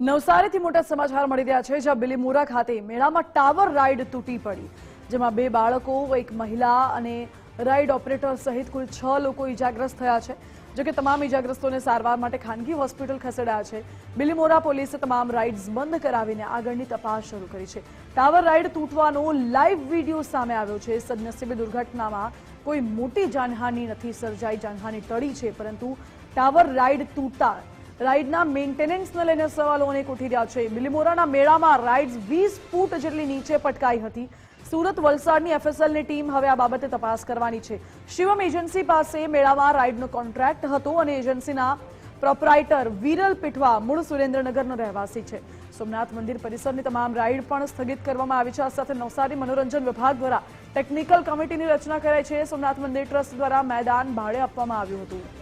નવસારીથી મોટા સમાચાર મળી રહ્યા છે, જ્યાં બિલીમોરા ખાતે મેળામાં ટાવર રાઇડ તૂટી પડી. જેમાં બે બાળકો, એક મહિલા અને રાઈડ ઓપરેટર સહિત કુલ છ લોકો ઈજાગ્રસ્ત થયા છે. જોકે તમામ ઈજાગ્રસ્તોને સારવાર માટે ખાનગી હોસ્પિટલ ખસેડાયા છે. બિલીમોરા પોલીસે તમામ રાઇડ્સ બંધ કરાવીને આગળની તપાસ શરૂ કરી છે. ટાવર રાઇડ તૂટવાનો લાઈવ વીડિયો સામે આવ્યો છે. સદનસીબે દુર્ઘટનામાં કોઈ મોટી જાનહાનિ નથી સર્જાઈ. જાનહાની ટળી છે, પરંતુ ટાવર રાઇડ તૂટતા રાઈડના મેન્ટેનન્સને લઈને સવાલો અનેક ઉઠી રહ્યા છે. બિલીમોરાના મેળામાં રાઇડ્સ વીસ ફૂટ જેટલી નીચે પટકાઈ હતી. સુરત વલસાડની એફએસએલની ટીમ હવે આ બાબતે તપાસ કરવાની છે. શિવમ એજન્સી પાસે મેળામાં રાઇડનો કોન્ટ્રાક્ટ હતો અને એજન્સીના પ્રોપરાઇટર વિરલ પીઠવા મૂળ સુરેન્દ્રનગરનો રહેવાસી છે. સોમનાથ મંદિર પરિસરની તમામ રાઇડ પણ સ્થગિત કરવામાં આવી છે. આ સાથે નવસારી મનોરંજન વિભાગ દ્વારા ટેકનિકલ કમિટીની રચના કરાઈ છે. સોમનાથ મંદિર ટ્રસ્ટ દ્વારા મેદાન ભાડે આપવામાં આવ્યું હતું.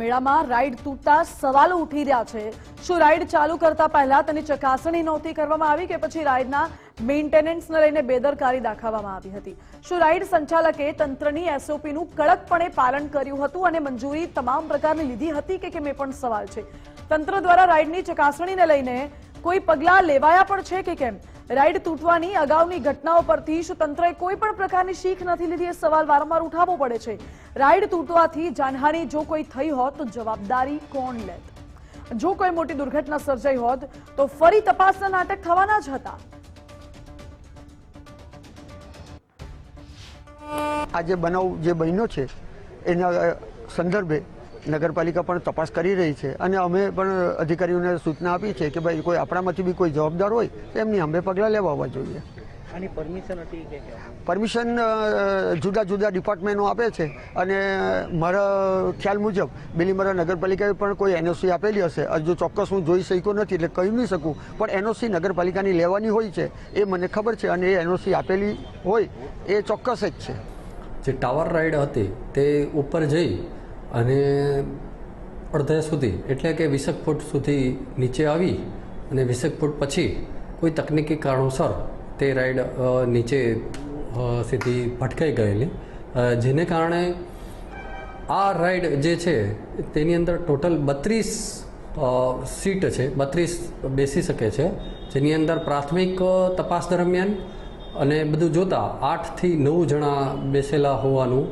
મેળામાં રાઈડ તૂટતા સવાલો ઉઠી રહ્યા છે. શું રાઈડ ચાલુ કરતા પહેલા તેની ચકાસણી નહોતી કરવામાં આવી કે પછી રાઈડના મેન્ટેનન્સને લઈને બેદરકારી દાખવવામાં આવી હતી? શું રાઈડ સંચાલકે તંત્રની એસઓપીનું કડકપણે પાલન કર્યું હતું અને મંજૂરી તમામ પ્રકારની લીધી હતી કે કેમ એ પણ સવાલ છે. તંત્ર દ્વારા રાઈડની ચકાસણીને લઈને કોઈ પગલાં લેવાયા પણ છે કે કેમ? રાઈડ તૂટવાની અગાઉની ઘટનાઓ પરથી શું તંત્રએ કોઈ પણ પ્રકારની શીખ નથી લીધી. એ સવાલ વારંવાર ઉઠાવવો પડે છે. રાઈડ તૂટવાથી જાનહાની જો કોઈ થઈ હોત, તો જવાબદારી કોણ લેત? જો કોઈ મોટી દુર્ઘટના સર્જાઈ હોત, તો ફરી તપાસના નાટક થવાના જ હતા. આ જે બનાવ જે બન્યો છે, એના સંદર્ભે નગરપાલિકા પણ તપાસ કરી રહી છે અને અમે પણ અધિકારીઓને સૂચના આપી છે કે ભાઈ કોઈ આપણામાંથી બી કોઈ જવાબદાર હોય તો એમની અમે પગલાં લેવા જોઈએ. આની પરમિશન હતી કે પરમિશન જુદા જુદા ડિપાર્ટમેન્ટો આપે છે અને મારા ખ્યાલ મુજબ બિલીમરા નગરપાલિકાએ પણ કોઈ એનઓસી આપેલી હશે. હજુ ચોક્કસ હું જોઈ શક્યો નથી એટલે કહી નહીં શકું. પણ એનઓસી નગરપાલિકાની લેવાની હોય છે એ મને ખબર છે અને એ એનઓસી આપેલી હોય એ ચોક્કસ જ છે. જે ટાવર રાઈડ હતી તે ઉપર જઈ અને અડધા સુધી, એટલે કે વીસેક ફૂટ સુધી નીચે આવી અને વીસેક ફૂટ પછી કોઈ તકનિકી કારણોસર તે રાઈડ નીચે સીધી ભટકાઈ ગયેલી. જેને કારણે આ રાઈડ જે છે, તેની અંદર ટોટલ બત્રીસ સીટ છે, બત્રીસ બેસી શકે છે. જેની અંદર પ્રાથમિક તપાસ દરમિયાન અને બધું જોતાં આઠથી નવ જણા બેસેલા હોવાનું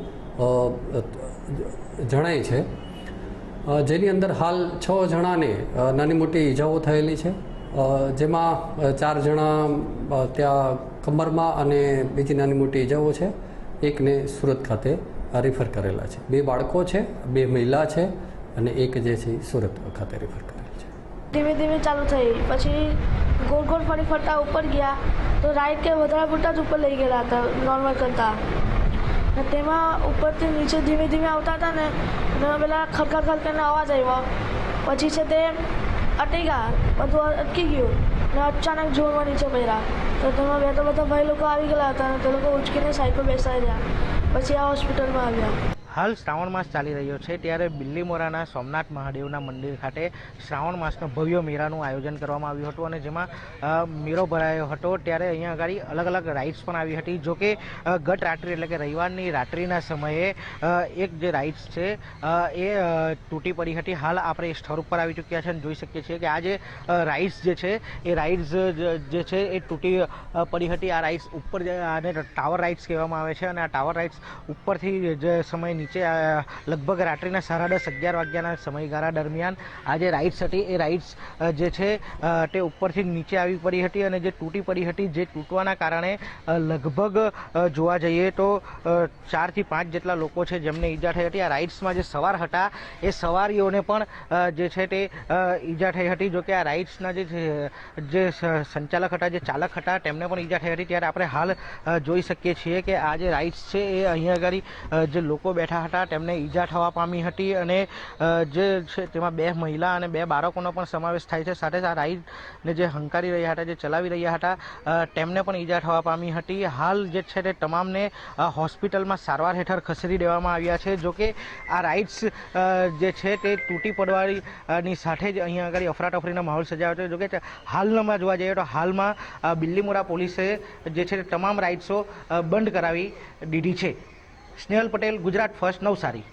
જણાય છે. જેની અંદર હાલ છ જણાને નાની મોટી ઈજાઓ થયેલી છે. જેમાં ચાર જણા ત્યાં કમરમાં અને બીજી નાની મોટી ઈજાઓ છે. એકને સુરત ખાતે રિફર કરેલા છે. બે બાળકો છે, બે મહિલા છે અને એક જે છે સુરત ખાતે રિફર કરેલ છે. ધીમે ધીમે ચાલુ થઈ. પછી ગોળ ગોળ ફરી ફરતા ઉપર ગયા. તો રાઈટ કે વધારે પૂરતા જ ઉપર લઈ ગયેલા હતા નોર્મલ કરતાં. ને તેમાં ઉપરથી નીચે ધીમે ધીમે આવતા હતા ને ને પેલા ખરખર ખરખરનો અવાજ આવ્યો. પછી છે તે અટકી ગયા, બધું અટકી ગયું ને અચાનક જોરમાં નીચે પડ્યા. તો તેમાં બે તો બધા ભાઈ લોકો આવી ગયેલા હતા અને તે લોકો ઉચકીને સાઈડ પર બેસાઈ ગયા પછી આ હોસ્પિટલમાં આવ્યા. હાલ શ્રાવણ માસ ચાલી રહ્યો છે ત્યારે બિલ્લીમોરાના સોમનાથ મહાદેવના મંદિર ખાતે શ્રાવણ માસનો ભવ્ય મેળાનું આયોજન કરવામાં આવ્યું હતું અને જેમાં મેળો ભરાયો હતો ત્યારે અહીંયા આગળ અલગ અલગ રાઇડ્સ પણ આવી હતી. જો કે ગત રાત્રિ એટલે કે રવિવારની રાત્રિના સમયે એક જે રાઇડ્સ છે એ તૂટી પડી હતી. હાલ આપણે એ સ્થળ ઉપર આવી ચૂક્યા છે અને જોઈ શકીએ છીએ કે આ જે રાઇડ્સ જે છે, એ રાઇડ્સ જે છે, એ તૂટી પડી હતી. આ રાઇડ્સ ઉપર આને ટાવર રાઇડ્સ કહેવામાં આવે છે અને આ ટાવર રાઇડ્સ ઉપરથી જે સમય નીચે લગભગ રાત્રિના સાડા દસ, અગિયાર વાગ્યાના સમયગાળા દરમિયાન આ જે રાઇડ્સ હતી. એ રાઇડ્સ જે છે તે ઉપરથી નીચે આવી પડી હતી અને જે તૂટી પડી હતી, જે તૂટવાના કારણે લગભગ જોવા જઈએ તો ચારથી પાંચ જેટલા લોકો છે જેમને ઈજા થઈ હતી. આ રાઇડ્સમાં જે સવાર હતા, એ સવારીઓને પણ જે છે તે ઈજા થઈ હતી. જોકે આ રાઇડ્સના જે સંચાલક હતા, જે ચાલક હતા, તેમને પણ ઈજા થઈ હતી. ત્યારે આપણે હાલ જોઈ શકીએ છીએ કે આ જે રાઇડ્સ છે, એ અહીંયા આગળ જે લોકો બેઠા હતા, તેમને ઈજા થવા પામી હતી અને જે છે તેમાં બે મહિલા અને બે બાળકોનો પણ સમાવેશ થાય છે. સાથે આ રાઇડને જે હંકારી રહ્યા હતા, જે ચલાવી રહ્યા હતા તેમને પણ ઈજા થવા પામી હતી. હાલ જે છે તે તમામને હોસ્પિટલમાં સારવાર હેઠળ ખસેડી દેવામાં આવ્યા છે. જોકે આ રાઇડ્સ જે છે તે તૂટી પડવાની સાથે જ અહીંયા આગળ અફરાતફરીનો માહોલ સજાવ્યો છે. જો કે હાલમાં જોવા જઈએ તો હાલમાં બિલ્લીમોરા પોલીસે જે છે તમામ રાઇડ્સો બંધ કરાવી દીધી છે. સ્નેહલ પટેલ ગુજરાત ફર્સ્ટ નવસારી.